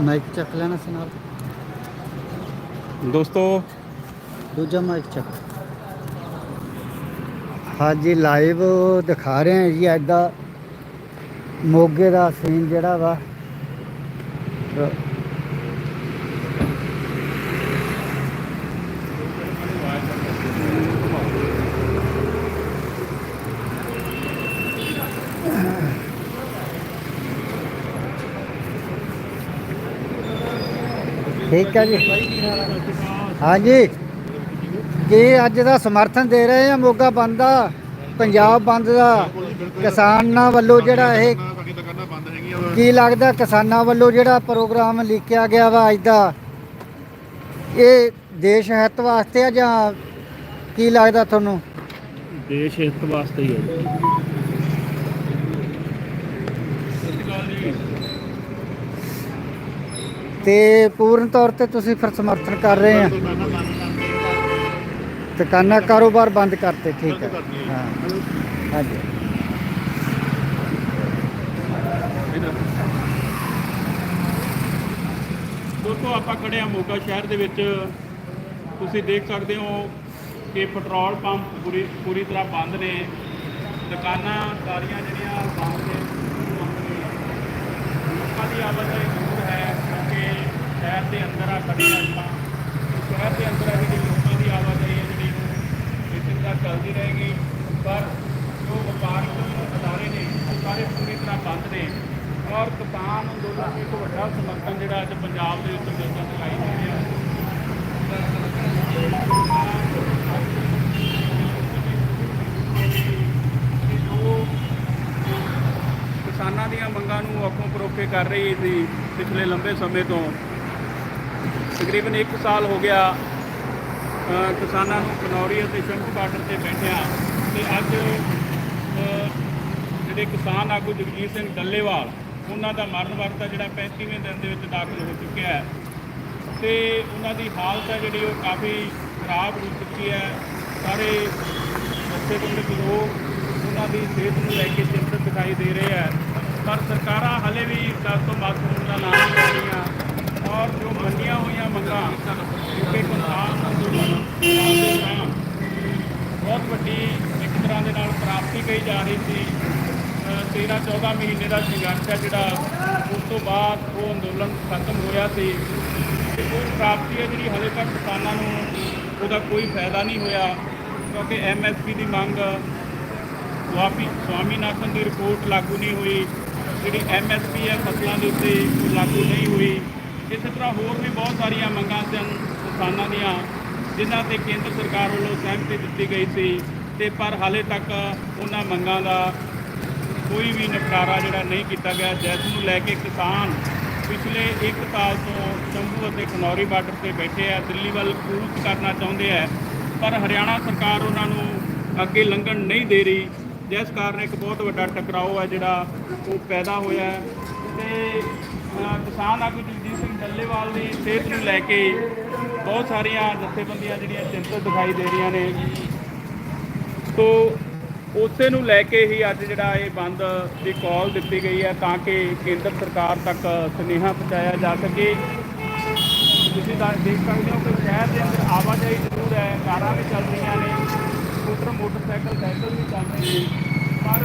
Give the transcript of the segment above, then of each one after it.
Mic ਚੱਕ ਲੈਣਾ ਸੀ ਨਾਲ। ਦੋਸਤੋ। ਦੂਜਾ ਮਾਈਕ ਚੱਕ। ਹਾਂਜੀ ਲਾਈਵ ਦਿਖਾ ਰਹੇ ਹਾਂ ਜੀ ਅੱਜ ਦਾ ਮੋਗੇ ਦਾ ਸੀਨ ਜਿਹੜਾ ਵਾ। ਠੀਕ ਹੈ ਜੀ। ਹਾਂਜੀ। ਕੀ ਅੱਜ ਦਾ ਸਮਰਥਨ ਦੇ ਰਹੇ ਆ ਮੋਗਾ ਬੰਦ ਦਾ? ਪੰਜਾਬ ਬੰਦ ਦਾ? ਕਿਸਾਨਾਂ ਵੱਲੋਂ ਜਿਹੜਾ ਇਹ ਕੀ ਲੱਗਦਾ ਕਿਸਾਨਾਂ ਵੱਲੋਂ ਜਿਹੜਾ ਪ੍ਰੋਗਰਾਮ ਲਿਖਿਆ ਗਿਆ ਵਾ ਅੱਜ ਦਾ? ਇਹ ਦੇਸ਼ ਹਿੱਤ ਵਾਸਤੇ ਆ ਜਾਂ ਕੀ ਲੱਗਦਾ ਤੁਹਾਨੂੰ? ਦੇਸ਼ ਹਿੱਤ ਵਾਸਤੇ ਹੀ ਹੈ ਤੇ ਪੂਰਨ ਤੌਰ ਤੇ ਤੁਸੀਂ ਫਿਰ ਸਮਰਥਨ ਕਰ ਰਹੇ ਆ। ਦੁਕਾਨਾਂ ਕਾਰੋਬਾਰ ਬੰਦ ਕਰਤੇ, ਠੀਕ ਹੈ। ਹਾਂ। ਹਾਂਜੀ। ਦੋਸਤੋ, ਆਪਾਂ ਖੜੇ ਆ ਮੋਗਾ ਸ਼ਹਿਰ ਦੇ ਵਿੱਚ। ਤੁਸੀਂ ਦੇਖ ਸਕਦੇ ਹੋ ਕਿ ਪੈਟਰੋਲ ਪੰਪ ਪੂਰੀ ਪੂਰੀ ਤਰ੍ਹਾਂ ਬੰਦ ਨੇ। ਦੁਕਾਨਾਂ ਸਾਰੀਆਂ ਜਿਹੜੀਆਂ ਬੰਦ ਨੇ। ਲੋਕਾਂ ਦੀ ਆਵਾਜਾਈ ਸ਼ਹਿਰ ਦੇ ਅੰਦਰ ਆ ਖੜੇ ਆਪਾਂ। ਸ਼ਹਿਰ ਦੇ ਅੰਦਰ ਆ ਜਿਹੜੀ ਲੋਕਾਂ ਦੀ ਆਵਾਜਾਈ ਹੈ ਜਿਹੜੀ ਉਹ ਇਸੇ ਚੱਲਦੀ ਰਹੇਗੀ। ਪਰ ਜੋ ਵਪਾਰਕ ਅਦਾਰੇ ਨੇ, ਉਹ ਸਾਰੇ ਪੂਰੀ ਤਰ੍ਹਾਂ ਬੰਦ ਨੇ। ਔਰ ਕਿਸਾਨ ਅੰਦੋਲਨ ਨੂੰ ਇੱਕ ਵੱਡਾ ਸਮਰਥਨ ਜਿਹੜਾ ਅੱਜ ਪੰਜਾਬ ਦੇ ਵਿੱਚ ਮਿਲਦਾ ਦਿਖਾਈ ਦੇ ਰਿਹਾ। ਹੈ ਜੋ ਕਿਸਾਨਾਂ ਦੀਆਂ ਮੰਗਾਂ ਨੂੰ ਅੱਖੋਂ ਪਰੋਖੇ ਕਰ ਰਹੀ ਸੀ ਪਿਛਲੇ ਲੰਬੇ ਸਮੇਂ ਤੋਂ ਤਕਰੀਬਨ 1 ਸਾਲ ਹੋ ਗਿਆ ਕਿਸਾਨਾਂ ਨੂੰ ਕਨੌਰੀ ਅਤੇ ਸ਼ੰਭੂ ਬਾਰਡਰ ਤੇ ਬੈਠਿਆਂ ਤੇ ਅੱਜ ਜਿਹੜੇ ਕਿਸਾਨ ਆਗੂ ਜਗਜੀਤ ਸਿੰਘ ਡੱਲੇਵਾਲ, ਉਹਨਾਂ ਦਾ ਮਰਨ ਵਰਤਾ ਜਿਹੜਾ 35ਵੇਂ ਦਿਨ ਦੇ ਵਿੱਚ ਦਾਖਲ ਹੋ ਚੁੱਕਿਆ ਹੈ। ਤੇ ਉਹਨਾਂ ਦੀ ਹਾਲਤ ਹੈ ਜਿਹੜੀ ਉਹ ਕਾਫੀ ਖਰਾਬ ਹੋ ਚੁੱਕੀ ਹੈ। ਸਾਰੇ ਜਥੇਬੰਦਕ ਲੋਕ ਉਹਨਾਂ ਦੀ ਸਿਹਤ ਨੂੰ ਲੈ ਕੇ ਚਿੰਤਤ ਦਿਖਾਈ ਦੇ ਰਹੇ ਹੈ। ਪਰ ਸਰਕਾਰਾਂ ਹਲੇ ਵੀ ਦਸ ਤੋਂ ਵੱਧ ਹੋਣ ਦਾ ਨਾਮ ਨਹੀਂ ਲੈ ਰਹੀਆਂ ਔਰ ਜੋ ਮੰਨੀਆਂ ਹੋਈਆਂ ਮੰਗਾਂ ਕਿਉਂਕਿ ਕਿਸਾਨ ਅੰਦੋਲਨ ਬਹੁਤ ਵੱਡੀ ਇੱਕ ਤਰ੍ਹਾਂ ਦੇ ਨਾਲ ਪ੍ਰਾਪਤੀ ਕਹੀ ਜਾ ਰਹੀ ਸੀ। 13 14 ਮਹੀਨੇ ਦਾ ਸੰਘਰਸ਼ ਹੈ ਜਿਹੜਾ, ਉਸ ਤੋਂ ਬਾਅਦ ਉਹ ਅੰਦੋਲਨ ਖਤਮ ਹੋਇਆ ਸੀ। ਤੇ ਉਹ ਪ੍ਰਾਪਤੀ ਹੈ ਜਿਹੜੀ ਹਲੇ ਤੱਕ ਕਿਸਾਨਾਂ ਨੂੰ ਉਹਦਾ ਕੋਈ ਫਾਇਦਾ ਨਹੀਂ ਹੋਇਆ, ਕਿਉਂਕਿ ਐਮਐਸਪੀ ਦੀ ਮੰਗ ਸਵਾਮੀ ਸਵਾਮੀਨਾਥਨ ਦੀ ਰਿਪੋਰਟ ਲਾਗੂ ਨਹੀਂ ਹੋਈ। ਜਿਹੜੀ ਐਮਐਸਪੀ ਹੈ, ਫਸਲਾਂ ਦੇ ਉੱਤੇ ਉਹ ਲਾਗੂ ਨਹੀਂ ਹੋਈ। ਇਸੇ ਤਰ੍ਹਾਂ ਹੋਰ ਵੀ ਬਹੁਤ ਸਾਰੀਆਂ ਮੰਗਾਂ ਸਨ ਕਿਸਾਨਾਂ ਦੀਆਂ, ਜਿਨ੍ਹਾਂ ਤੇ ਕੇਂਦਰ ਸਰਕਾਰ ਵੱਲੋਂ ਸਹਿਮਤੀ ਦਿੱਤੀ ਗਈ ਸੀ ਤੇ ਪਰ ਹਾਲੇ ਤੱਕ ਉਹਨਾਂ ਮੰਗਾਂ ਦਾ ਕੋਈ ਵੀ ਨਿਪਟਾਰਾ ਜਿਹੜਾ ਨਹੀਂ ਕੀਤਾ ਗਿਆ। ਜਿਸ ਨੂੰ ਲੈ ਕੇ ਕਿਸਾਨ ਪਿਛਲੇ 1 ਸਾਲ ਤੋਂ ਸ਼ੰਭੂ ਅਤੇ ਖਨੌਰੀ ਬਾਰਡਰ ਤੇ ਬੈਠੇ ਆ, ਦਿੱਲੀ ਵੱਲ ਕੂਚ ਕਰਨਾ ਚਾਹੁੰਦੇ ਆ, ਪਰ ਹਰਿਆਣਾ ਸਰਕਾਰ ਉਹਨਾਂ ਨੂੰ ਅੱਗੇ ਲੰਘਣ ਨਹੀਂ ਦੇ ਰਹੀ। ਜਿਸ ਕਾਰਨ ਇੱਕ ਬਹੁਤ ਵੱਡਾ ਟਕਰਾਓ ਹੈ ਜਿਹੜਾ ਉਹ ਪੈਦਾ ਹੋਇਆ ਹੈ ਤੇ ਕਿਸਾਨ ਆਗੂ ਜਗਜੀਤ ਸਿੰਘ ਡੱਲੇਵਾਲ ਦੀ ਸਿਹਤ ਨੂੰ ਲੈ ਕੇ ਬਹੁਤ ਸਾਰੀਆਂ ਜਥੇਬੰਦੀਆਂ ਜਿਹੜੀਆਂ ਚਿੰਤਤ ਦਿਖਾਈ ਦੇ ਰਹੀਆਂ ਨੇ। ਤੋ ਉਸੇ ਨੂੰ ਲੈ ਕੇ ਹੀ ਅੱਜ ਜਿਹੜਾ ਇਹ ਬੰਦ ਦੀ ਕਾਲ ਦਿੱਤੀ ਗਈ ਹੈ ਤਾਂ ਕਿ ਕੇਂਦਰ ਸਰਕਾਰ ਤੱਕ ਸੁਨੇਹਾ ਪਹੁੰਚਾਇਆ ਜਾ ਸਕੇ। ਤੁਸੀਂ ਤਾਂ ਦੇਖ ਸਕਦੇ ਹੋ ਕਿ ਸ਼ਹਿਰ ਦੇ ਅੰਦਰ ਆਵਾਜਾਈ ਜ਼ਰੂਰ ਹੈ, ਕਾਰਾਂ ਵੀ ਚੱਲ ਰਹੀਆਂ ਨੇ, ਸਕੂਟਰ, ਮੋਟਰਸਾਈਕਲ, ਸਾਈਕਲ ਵੀ ਚੱਲ ਰਹੇ ਨੇ। ਪਰ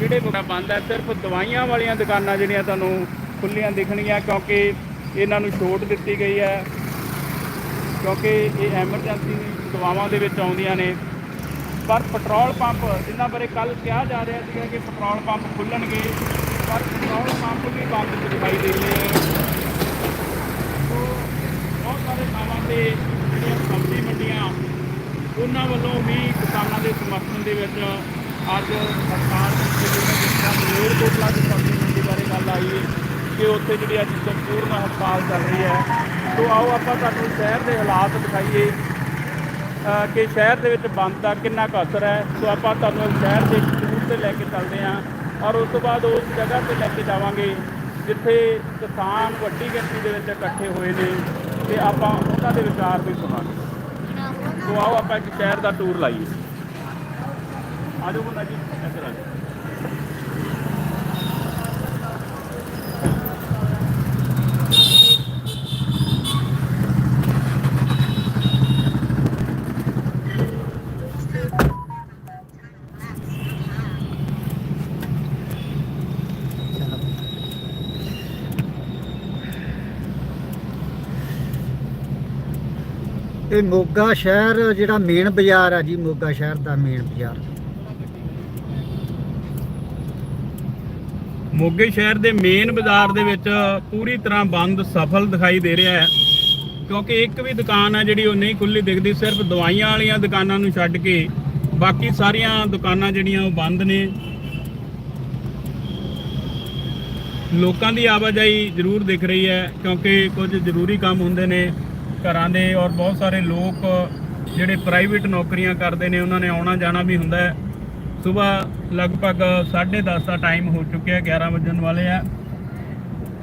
ਜਿਹੜੇ ਬੰਦ ਹੈ, ਸਿਰਫ ਦਵਾਈਆਂ ਵਾਲੀਆਂ ਦੁਕਾਨਾਂ ਜਿਹੜੀਆਂ ਤੁਹਾਨੂੰ ਖੁੱਲੀਆਂ ਦਿਖਣਗੀਆਂ ਕਿਉਂਕਿ ਇਹਨਾਂ ਨੂੰ ਛੋਟ ਦਿੱਤੀ ਗਈ ਹੈ। ਕਿਉਂਕਿ ਇਹ ਐਮਰਜੈਂਸੀ ਦਵਾਵਾਂ ਦੇ ਵਿੱਚ ਆਉਂਦੀਆਂ ਨੇ। ਪਰ ਪੈਟਰੋਲ ਪੰਪ ਜਿਨ੍ਹਾਂ ਬਾਰੇ ਕੱਲ ਕਿਹਾ ਜਾ ਰਿਹਾ ਸੀਗਾ ਕਿ ਪੈਟਰੋਲ ਪੰਪ ਖੁੱਲਣਗੇ ਪਰ ਪੈਟਰੋਲ ਪੰਪ ਵੀ ਬੰਦ ਦਿਖਾਈ ਦੇ ਰਹੇ ਹੈ ਸੋ ਬਹੁਤ ਸਾਰੇ ਥਾਵਾਂ ਤੇ ਜਿਹੜੀਆਂ ਸਬਜ਼ੀ ਮੰਡੀਆਂ, ਉਹਨਾਂ ਵੱਲੋਂ ਵੀ ਕਿਸਾਨਾਂ ਦੇ ਸਮਰਥਨ ਦੇ ਵਿੱਚ ਅੱਜ ਸਰਕਾਰ ਦੇ ਜਿਹੜੇ ਜਿਸਾ ਮਲੇਰ ਕੋਟਲਾ ਦੀ ਸਬਜ਼ੀ ਮੰਡੀ ਬਾਰੇ ਗੱਲ ਆਈ। ਹੈ ਕਿ ਉੱਥੇ ਜਿਹੜੀ ਅੱਜ ਸੰਪੂਰਨ ਹੜਤਾਲ ਚੱਲ ਰਹੀ ਹੈ। ਸੋ ਆਓ ਆਪਾਂ ਤੁਹਾਨੂੰ ਸ਼ਹਿਰ ਦੇ ਹਾਲਾਤ ਦਿਖਾਈਏ। ਕਿ ਸ਼ਹਿਰ ਦੇ ਵਿੱਚ ਬੰਦ ਦਾ ਕਿੰਨਾ ਕੁ ਅਸਰ ਹੈ। ਸੋ ਆਪਾਂ ਤੁਹਾਨੂੰ ਸ਼ਹਿਰ ਦੇ ਟੂਰ ਤੇ ਲੈ ਕੇ ਚੱਲਦੇ ਹਾਂ ਔਰ ਉਸ ਤੋਂ ਬਾਅਦ ਉਸ ਜਗ੍ਹਾ ਤੇ ਲੈ ਕੇ ਜਾਵਾਂਗੇ, ਜਿੱਥੇ ਕਿਸਾਨ ਵੱਡੀ ਗਿਣਤੀ ਦੇ ਵਿੱਚ ਇਕੱਠੇ ਹੋਏ ਨੇ ਤੇ ਆਪਾਂ ਉਹਨਾਂ ਦੇ ਵਿਚਾਰ ਵੀ ਸੁਣਾਂਗੇ। ਸੋ ਆਓ ਆਪਾਂ ਇੱਕ ਸ਼ਹਿਰ ਦਾ ਟੂਰ ਲਾਈਏ। ਆਜੋ ਬੰਦਾ ਜੀ ਇੱਧਰ ਆ ਇਹ ਮੋਗਾ ਸ਼ਹਿਰ ਜਿਹੜਾ ਮੇਨ ਬਾਜ਼ਾਰ ਆ ਜੀ, ਮੋਗਾ ਸ਼ਹਿਰ ਦਾ ਮੇਨ ਬਾਜ਼ਾਰ। ਮੋਗੇ ਸ਼ਹਿਰ ਦੇ ਮੇਨ ਬਾਜ਼ਾਰ ਦੇ ਵਿੱਚ ਪੂਰੀ ਤਰ੍ਹਾਂ ਬੰਦ, ਸਫਲ ਦਿਖਾਈ ਦੇ ਰਿਹਾ ਹੈ। ਕਿਉਂਕਿ ਇੱਕ ਵੀ ਦੁਕਾਨ ਹੈ ਜਿਹੜੀ ਉਹ ਨਹੀਂ ਖੁੱਲੀ ਦਿਖਦੀ, ਸਿਰਫ ਦਵਾਈਆਂ ਵਾਲੀਆਂ ਦੁਕਾਨਾਂ ਨੂੰ ਛੱਡ ਕੇ ਬਾਕੀ ਸਾਰੀਆਂ ਦੁਕਾਨਾਂ ਜਿਹੜੀਆਂ ਉਹ ਬੰਦ ਨੇ। ਲੋਕਾਂ ਦੀ ਆਵਾਜਾਈ ਜ਼ਰੂਰ ਦਿਖ ਰਹੀ ਹੈ, ਕਿਉਂਕਿ ਕੁਝ ਜ਼ਰੂਰੀ ਕੰਮ ਹੁੰਦੇ ਨੇ। ਘਰਾਂ ਦੇ ਔਰ ਬਹੁਤ ਸਾਰੇ ਲੋਕ ਜਿਹੜੇ ਪ੍ਰਾਈਵੇਟ ਨੌਕਰੀਆਂ ਕਰਦੇ ਨੇ, ਉਹਨਾਂ ਨੇ ਆਉਣਾ ਜਾਣਾ ਵੀ ਹੁੰਦਾ ਹੈ। ਸਵੇਰ ਲਗਭਗ 10:30 ਦਾ ਟਾਈਮ ਹੋ ਚੁੱਕਿਆ ਹੈ 11 ਵਜਣ ਵਾਲੇ ਆ।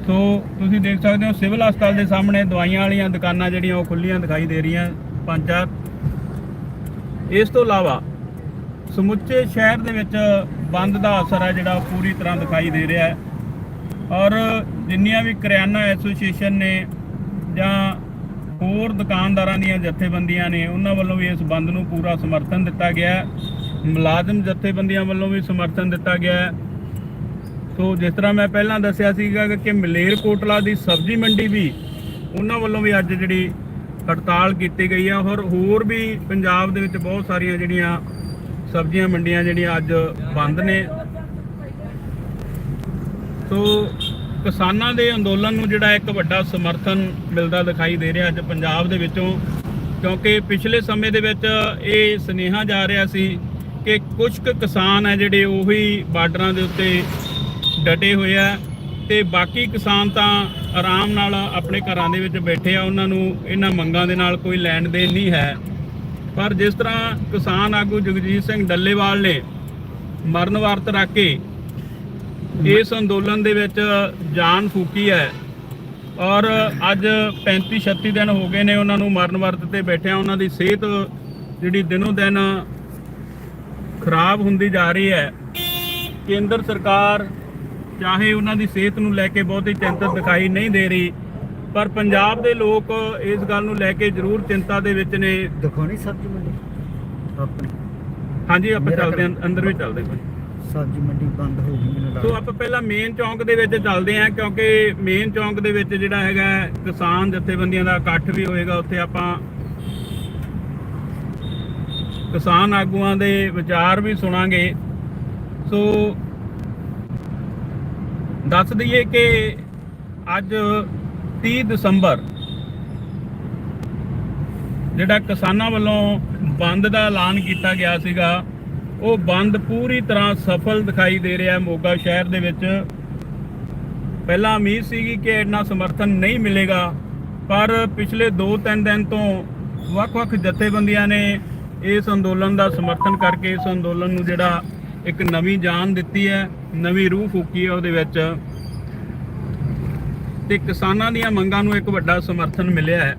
ਸੋ ਤੁਸੀਂ ਦੇਖ ਸਕਦੇ ਹੋ, ਸਿਵਲ ਹਸਪਤਾਲ ਦੇ ਸਾਹਮਣੇ ਦਵਾਈਆਂ ਵਾਲੀਆਂ ਦੁਕਾਨਾਂ ਜਿਹੜੀਆਂ, ਉਹ ਖੁੱਲੀਆਂ ਦਿਖਾਈ ਦੇ ਰਹੀਆਂ, ਪੰਜ ਚਾਰ। ਇਸ ਤੋਂ ਇਲਾਵਾ ਸਮੁੱਚੇ ਸ਼ਹਿਰ ਦੇ ਵਿੱਚ ਬੰਦ ਦਾ ਅਸਰ ਹੈ ਜਿਹੜਾ ਪੂਰੀ ਤਰ੍ਹਾਂ ਦਿਖਾਈ ਦੇ ਰਿਹਾ ਹੈ। ਔਰ ਜਿੰਨੀਆਂ ਵੀ ਕਰਿਆਨਾ ਐਸੋਸੀਏਸ਼ਨ ਨੇ ਜਾਂ ਹੋਰ ਦੁਕਾਨਦਾਰਾਂ ਦੀਆਂ ਜਥੇਬੰਦੀਆਂ ਨੇ, ਉਹਨਾਂ ਵੱਲੋਂ ਵੀ ਇਸ ਬੰਦ ਨੂੰ ਪੂਰਾ ਸਮਰਥਨ ਦਿੱਤਾ ਗਿਆ ਮੁਲਾਜ਼ਮ ਜਥੇਬੰਦੀਆਂ ਵੱਲੋਂ ਵੀ ਸਮਰਥਨ ਦਿੱਤਾ ਗਿਆ ਸੋ ਜਿਸ ਤਰ੍ਹਾਂ ਮੈਂ ਪਹਿਲਾਂ ਦੱਸਿਆ ਸੀਗਾ ਕਿ ਮਲੇਰਕੋਟਲਾ ਦੀ ਸਬਜ਼ੀ ਮੰਡੀ ਵੀ ਉਹਨਾਂ ਵੱਲੋਂ ਵੀ ਅੱਜ ਜਿਹੜੀ ਹੜਤਾਲ ਕੀਤੀ ਗਈ ਆ। ਔਰ ਹੋਰ ਵੀ ਪੰਜਾਬ ਦੇ ਵਿੱਚ ਬਹੁਤ ਸਾਰੀਆਂ ਜਿਹੜੀਆਂ ਸਬਜ਼ੀਆਂ ਮੰਡੀਆਂ ਜਿਹੜੀਆਂ ਅੱਜ ਬੰਦ ਨੇ। ਸੋ ਕਿਸਾਨਾਂ ਦੇ ਅੰਦੋਲਨ ਨੂੰ ਜਿਹੜਾ ਇੱਕ ਵੱਡਾ ਸਮਰਥਨ ਮਿਲਦਾ ਦਿਖਾਈ ਦੇ ਰਿਹਾ ਅੱਜ ਪੰਜਾਬ ਦੇ ਵਿੱਚੋਂ, ਕਿਉਂਕਿ ਪਿਛਲੇ ਸਮੇਂ ਦੇ ਵਿੱਚ ਇਹ ਸੁਨੇਹਾ ਜਾ ਰਿਹਾ ਸੀ ਕਿ ਕੁਝ ਕੁ ਕਿਸਾਨ ਹੈ ਜਿਹੜੇ ਉਹੀ ਬਾਰਡਰਾਂ ਦੇ ਉੱਤੇ ਡਟੇ ਹੋਏ ਆ ਤੇ ਬਾਕੀ ਕਿਸਾਨ ਤਾਂ ਆਰਾਮ ਨਾਲ ਆਪਣੇ ਘਰਾਂ ਦੇ ਵਿੱਚ ਬੈਠੇ ਆ, ਉਹਨਾਂ ਨੂੰ ਇਹਨਾਂ ਮੰਗਾਂ ਦੇ ਨਾਲ ਕੋਈ ਲੈਣ ਦੇਣ ਨਹੀਂ ਹੈ। ਪਰ ਜਿਸ ਤਰ੍ਹਾਂ ਕਿਸਾਨ ਆਗੂ ਜਗਜੀਤ ਸਿੰਘ ਡੱਲੇਵਾਲ ਨੇ ਮਰਨ ਵਾਰਤ ਰੱਖ ਕੇ ਇਸ ਅੰਦੋਲਨ ਦੇ ਵਿੱਚ ਜਾਨ ਫੂਕੀ ਹੈ। ਔਰ ਅੱਜ 35 36 ਦਿਨ ਹੋ ਗਏ ਨੇ ਉਹਨਾਂ ਨੂੰ ਮਰਨ ਵਰਤ ਤੇ ਬੈਠਿਆਂ ਉਹਨਾਂ ਦੀ ਸਿਹਤ ਜਿਹੜੀ ਦਿਨੋਂ ਦਿਨ ਖਰਾਬ ਹੁੰਦੀ ਜਾ ਰਹੀ ਹੈ। ਕੇਂਦਰ ਸਰਕਾਰ ਚਾਹੇ ਉਹਨਾਂ ਦੀ ਸਿਹਤ ਨੂੰ ਲੈ ਕੇ ਬਹੁਤੀ ਚਿੰਤਤ ਦਿਖਾਈ ਨਹੀਂ ਦੇ ਰਹੀ ਪਰ ਪੰਜਾਬ ਦੇ ਲੋਕ ਇਸ ਗੱਲ ਨੂੰ ਲੈ ਕੇ ਜ਼ਰੂਰ ਚਿੰਤਾ ਦੇ ਵਿੱਚ ਨੇ। ਦਿਖਾਉਣੀ ਸਬਜ਼ੀ ਮੰਡੀ ਆਪਣੀ ਹਾਂਜੀ ਆਪਾਂ ਚੱਲਦੇ ਅੰਦਰ ਵੀ ਚੱਲਦੇ ਹਾਂ। ਸਬਜ਼ੀ ਮੰਡੀ ਬੰਦ ਹੋ ਗਈ ਮੈਨੂੰ ਸੋ ਲੱਗਦਾ। ਆਪਾਂ ਪਹਿਲਾਂ ਮੇਨ ਚੌਂਕ ਦੇ ਵਿੱਚ ਚੱਲਦੇ ਹਾਂ ਕਿਉਂਕਿ ਮੇਨ ਚੌਂਕ ਦੇ ਵਿੱਚ ਜਿਹੜਾ ਹੈਗਾ ਹੈ, ਕਿਸਾਨ ਜਥੇਬੰਦੀਆਂ ਦਾ ਇਕੱਠ ਵੀ ਹੋਏਗਾ ਉੱਥੇ ਆਪਾਂ ਕਿਸਾਨ ਆਗੂਆਂ ਦੇ ਵਿਚਾਰ ਵੀ ਸੁਣਾਂਗੇ। ਸੋ ਦੱਸ ਦਈਏ ਕਿ ਅੱਜ 30 ਦਸੰਬਰ ਜਿਹੜਾ ਕਿਸਾਨਾਂ ਵੱਲੋਂ ਬੰਦ ਦਾ ਐਲਾਨ ਕੀਤਾ ਗਿਆ ਸੀਗਾ ਉਹ ਬੰਦ ਪੂਰੀ ਤਰ੍ਹਾਂ ਸਫਲ ਦਿਖਾਈ ਦੇ ਰਿਹਾ ਮੋਗਾ ਸ਼ਹਿਰ ਦੇ ਵਿੱਚ। ਪਹਿਲਾਂ ਉਮੀਦ ਸੀਗੀ ਕਿ ਇੰਨਾ ਸਮਰਥਨ ਨਹੀਂ ਮਿਲੇਗਾ, ਪਰ ਪਿਛਲੇ 2-3 ਦਿਨ ਤੋਂ ਵੱਖ-ਵੱਖ ਜਥੇਬੰਦੀਆਂ ਨੇ ਇਸ ਅੰਦੋਲਨ ਦਾ ਸਮਰਥਨ ਕਰਕੇ ਇਸ ਅੰਦੋਲਨ ਨੂੰ ਜਿਹੜਾ ਇੱਕ ਨਵੀਂ ਜਾਨ ਦਿੱਤੀ ਹੈ, ਨਵੀਂ ਰੂਹ ਫੂਕੀ ਹੈ ਉਹਦੇ ਵਿੱਚ। ਤੇ ਕਿਸਾਨਾਂ ਦੀਆਂ ਮੰਗਾਂ ਨੂੰ ਇੱਕ ਵੱਡਾ ਸਮਰਥਨ ਮਿਲਿਆ ਹੈ।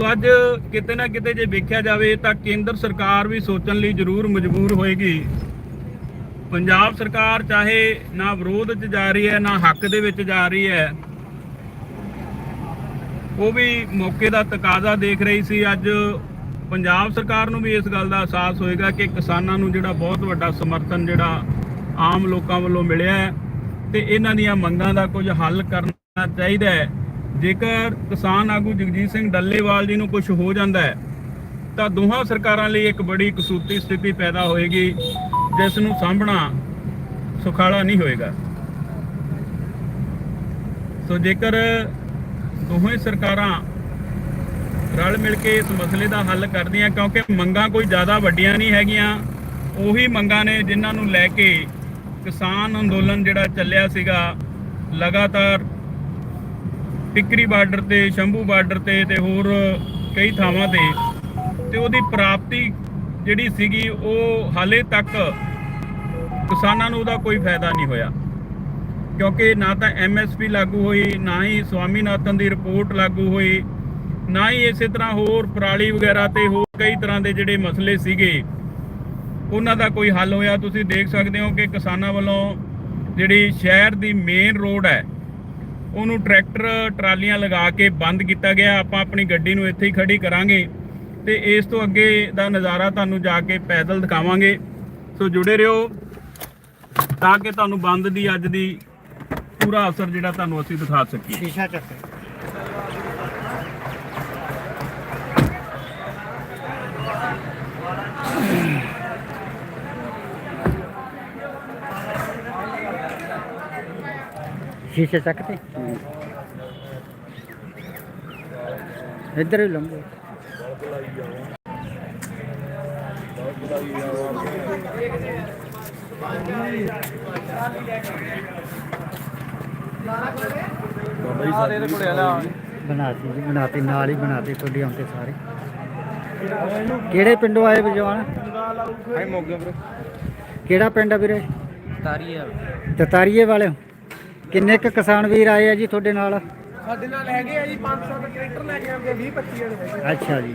ਸੋ ਅੱਜ ਕਿਤੇ ਨਾ ਕਿਤੇ ਜੇ ਵੇਖਿਆ ਜਾਵੇ ਤਾਂ ਕੇਂਦਰ ਸਰਕਾਰ ਵੀ ਸੋਚਣ ਲਈ ਜ਼ਰੂਰ ਮਜਬੂਰ ਹੋਏਗੀ। ਪੰਜਾਬ ਸਰਕਾਰ ਚਾਹੇ ਨਾ ਵਿਰੋਧ 'ਚ ਜਾ ਰਹੀ ਹੈ, ਨਾ ਹੱਕ ਦੇ ਵਿੱਚ ਜਾ ਰਹੀ ਹੈ, ਉਹ ਵੀ ਮੌਕੇ ਦਾ ਤਕਾਜ਼ਾ ਦੇਖ ਰਹੀ ਸੀ। ਅੱਜ ਪੰਜਾਬ ਸਰਕਾਰ ਨੂੰ ਵੀ ਇਸ ਗੱਲ ਦਾ ਅਹਿਸਾਸ ਹੋਏਗਾ ਕਿ ਕਿਸਾਨਾਂ ਨੂੰ ਜਿਹੜਾ ਬਹੁਤ ਵੱਡਾ ਸਮਰਥਨ ਜਿਹੜਾ ਆਮ ਲੋਕਾਂ ਵੱਲੋਂ ਮਿਲਿਆ ਹੈ ਤੇ ਇਹਨਾਂ ਦੀਆਂ ਮੰਗਾਂ ਦਾ ਕੁਝ ਹੱਲ ਕਰਨਾ ਚਾਹੀਦਾ ਹੈ। ਜੇਕਰ ਕਿਸਾਨ ਆਗੂ ਜਗਜੀਤ ਸਿੰਘ ਡੱਲੇਵਾਲ ਜੀ ਨੂੰ ਕੁਝ ਹੋ ਜਾਂਦਾ ਹੈ, ਤਾਂ ਦੋਹਾਂ ਸਰਕਾਰਾਂ ਲਈ ਇੱਕ ਬੜੀ ਕਸੂਤੀ ਸਥਿਤੀ ਪੈਦਾ ਹੋਏਗੀ, ਜਿਸ ਨੂੰ ਸਾਂਭਣਾ ਸੁਖਾਲਾ ਨਹੀਂ ਹੋਏਗਾ। ਸੋ ਜੇਕਰ ਦੋਹੇ ਸਰਕਾਰਾਂ ਰਲ ਮਿਲ ਕੇ ਇਸ ਮਸਲੇ ਦਾ ਹੱਲ ਕਰਦੀਆਂ, ਕਿਉਂਕਿ ਮੰਗਾਂ ਕੋਈ ਜ਼ਿਆਦਾ ਵੱਡੀਆਂ ਨਹੀਂ ਹੈਗੀਆਂ, ਉਹੀ ਮੰਗਾਂ ਨੇ ਜਿਨ੍ਹਾਂ ਨੂੰ ਲੈ ਕੇ ਕਿਸਾਨ ਅੰਦੋਲਨ ਜਿਹੜਾ ਚੱਲਿਆ ਸੀਗਾ, ਲਗਾਤਾਰ ਟਿੱਕਰੀ ਬਾਰਡਰ ਤੇ, ਸ਼ੰਭੂ ਬਾਰਡਰ ਤੇ ਤੇ ਹੋਰ ਕਈ ਥਾਵਾਂ ਤੇ। ਤੇ ਉਹਦੀ ਪ੍ਰਾਪਤੀ ਜਿਹੜੀ ਸੀਗੀ, ਉਹ ਹਾਲੇ ਤੱਕ ਕਿਸਾਨਾਂ ਨੂੰ ਉਹਦਾ ਕੋਈ ਫਾਇਦਾ ਨਹੀਂ ਹੋਇਆ। ਕਿਉਂਕਿ ਨਾ ਤਾਂ ਐਮਐਸਪੀ ਲਾਗੂ ਹੋਈ, ਨਾ ਹੀ ਸਵਾਮੀਨਾਥਨ ਦੀ ਰਿਪੋਰਟ ਲਾਗੂ ਹੋਈ, ਨਾ ਹੀ ਇਸੇ ਤਰ੍ਹਾਂ ਹੋਰ ਪਰਾਲੀ ਵਗੈਰਾ ਤੇ ਹੋਰ ਕਈ ਤਰ੍ਹਾਂ ਦੇ ਜਿਹੜੇ ਮਸਲੇ ਸੀਗੇ, ਉਹਨਾਂ ਦਾ ਕੋਈ ਹੱਲ ਹੋਇਆ। ਤੁਸੀਂ ਦੇਖ ਸਕਦੇ ਹੋ ਕਿ ਕਿਸਾਨਾਂ ਵੱਲੋਂ ਜਿਹੜੀ ਸ਼ਹਿਰ ਦੀ ਮੇਨ ਰੋਡ ਹੈ ਉਹਨੂੰ ਟਰੈਕਟਰ, ਟਰਾਲੀਆਂ ਲਗਾ ਕੇ ਬੰਦ ਕੀਤਾ ਗਿਆ। ਆਪਾਂ ਆਪਣੀ ਗੱਡੀ ਨੂੰ ਇੱਥੇ ਹੀ ਖੜੀ ਕਰਾਂਗੇ ਤੇ ਇਸ ਤੋਂ ਅੱਗੇ ਦਾ ਨਜ਼ਾਰਾ ਤੁਹਾਨੂੰ ਜਾ ਕੇ ਪੈਦਲ ਦਿਖਾਵਾਂਗੇ। ਸੋ ਜੁੜੇ ਰਹੋ ਤਾਂ ਕਿ ਤੁਹਾਨੂੰ ਬੰਦ ਦੀ, ਅੱਜ ਦੀ ਪੂਰਾ ਅਸਰ ਜਿਹੜਾ ਤੁਹਾਨੂੰ ਅਸੀਂ ਦਿਖਾ ਸਕੀਏ। ਸ਼ੀਸ਼ਾ ਚੱਕ ਸ਼ੀਸ਼ੇ ਚੱਕਤੇ ਇੱਧਰ ਹੀ ਲੰਘੋ। ਬਣਾਤੀ ਜੀ ਬਣਾਤੀ ਨਾਲ ਹੀ ਬਣਾਤੀ ਤੁਹਾਡੀ ਆਉਂਦੇ ਸਾਰੇ। ਕਿਹੜੇ ਪਿੰਡੋਂ ਆਏ ਵਿਜਵਾਨ ਹਾਈ ਮੋਗੇ ਵੀਰੇ। ਕਿਹੜਾ ਪਿੰਡ ਆ ਵੀਰੇ? ਤਾਰੀ ਆ ਤਤਾਰੀਏ ਵਾਲੇ ਹੋ? ਕਿੰਨੇ ਕ ਕਿਸਾਨ ਵੀਰ ਆਏ ਆ ਜੀ ਤੁਹਾਡੇ ਨਾਲ? ਸਾਡੇ ਨਾਲ ਹੈਗੇ ਆ ਜੀ 500 ਦੇ ਟਰੈਕਟਰ ਲੈ ਕੇ ਆਉਂਦੇ 20 25 ਜਣੇ ਅੱਛਾ ਜੀ।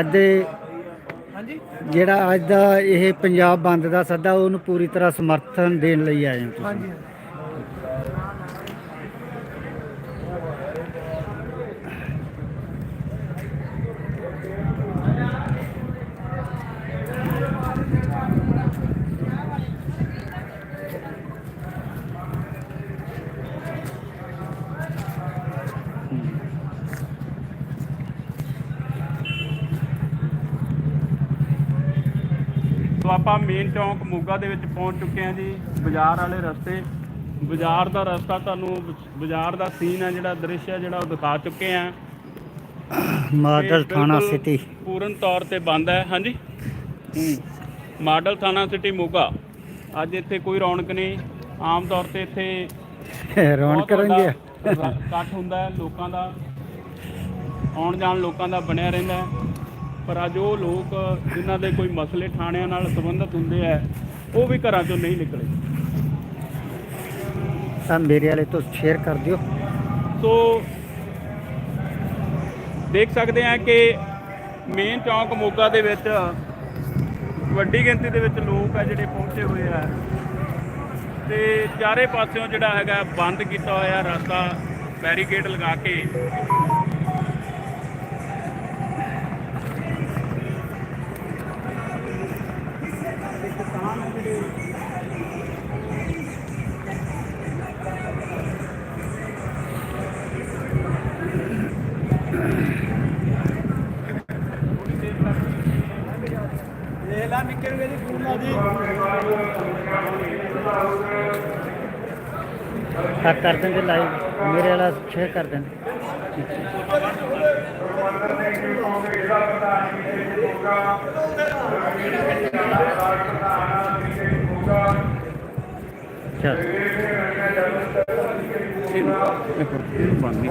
ਅੱਜ ਦੇ ਹਾਂਜੀ। ਜਿਹੜਾ ਅੱਜ ਦਾ ਇਹ ਪੰਜਾਬ ਬੰਦ ਦਾ ਸੱਦਾ ਉਹਨੂੰ ਪੂਰੀ ਤਰ੍ਹਾਂ ਸਮਰਥਨ ਦੇਣ ਲਈ ਆਏ ਹੋ ਤੁਸੀਂ? ਹਾਂਜੀ ਸੋ ਆਪਾਂ ਮੇਨ ਚੌਂਕ ਮੋਗਾ ਦੇ ਵਿੱਚ ਪਹੁੰਚ ਚੁੱਕੇ ਹਾਂ ਜੀ ਬਾਜ਼ਾਰ ਵਾਲੇ ਰਸਤੇ। ਬਾਜ਼ਾਰ ਦਾ ਰਸਤਾ ਤੁਹਾਨੂੰ ਬਾਜ਼ਾਰ ਦਾ ਸੀਨ ਹੈ ਜਿਹੜਾ ਦ੍ਰਿਸ਼ ਹੈ ਜਿਹੜਾ ਉਹ ਦਿਖਾ ਚੁੱਕੇ ਹਾਂ। ਮਾਡਲ ਥਾਣਾ ਸਿਟੀ ਪੂਰਨ ਤੌਰ ਤੇ ਬੰਦ ਹੈ। ਹਾਂਜੀ? ਹੂੰ। ਮਾਡਲ ਥਾਣਾ ਸਿਟੀ ਮੋਗਾ। ਅੱਜ ਇੱਥੇ ਕੋਈ ਰੌਣਕ ਨਹੀਂ। ਆਮ ਤੌਰ ਤੇ ਇੱਥੇ ਰੌਣਕ ਰਹਿੰਦੀ ਆ ਰ- ਇਕੱਠ ਹੁੰਦਾ ਹੈ ਲੋਕਾਂ ਦਾ। ਆਉਣ ਜਾਣ ਲੋਕਾਂ ਦਾ ਬਣਿਆ ਰਹਿੰਦਾ ਹੈ। ਪਰ ਅੱਜ ਉਹ ਲੋਕ ਜਿਨ੍ਹਾਂ ਦੇ ਕੋਈ ਮਸਲੇ ਥਾਣਿਆਂ ਨਾਲ ਸੰਬੰਧਿਤ ਹੁੰਦੇ ਆ ਉਹ ਵੀ ਘਰਾਂ ਚੋਂ ਨਹੀਂ ਨਿਕਲੇ। ਤਾਂ ਮੇਰੇ ਵਾਲੇ ਤੋਂ ਸ਼ੇਅਰ ਕਰ ਦਿਓ। ਸੋ ਦੇਖ ਸਕਦੇ ਆ ਕਿ ਮੇਨ ਚੌਂਕ ਮੋਗਾ ਦੇ ਵਿੱਚ ਵੱਡੀ ਗਿਣਤੀ ਦੇ ਵਿੱਚ ਲੋਕ ਆ ਜਿਹੜੇ ਪਹੁੰਚੇ ਹੋਏ ਆ। ਤੇ ਚਾਰੇ ਪਾਸਿਓਂ ਜਿਹੜਾ ਹੈਗਾ ਬੰਦ ਕੀਤਾ ਹੋਇਆ ਰਸਤਾ ਬੈਰੀਕੇਡ ਲਗਾ ਕੇ ਜੀ ਫੋਨ ਲਾ ਜੀ ਆ ਕਰ ਦਿੰਦੇ ਲਾਈਵ ਮੇਰੇ ਵਾਲਾ ਸ਼ੇਅਰ ਕਰ ਦਿੰਦੇ ਚਲ ਬੰਦ ਨਹੀਂ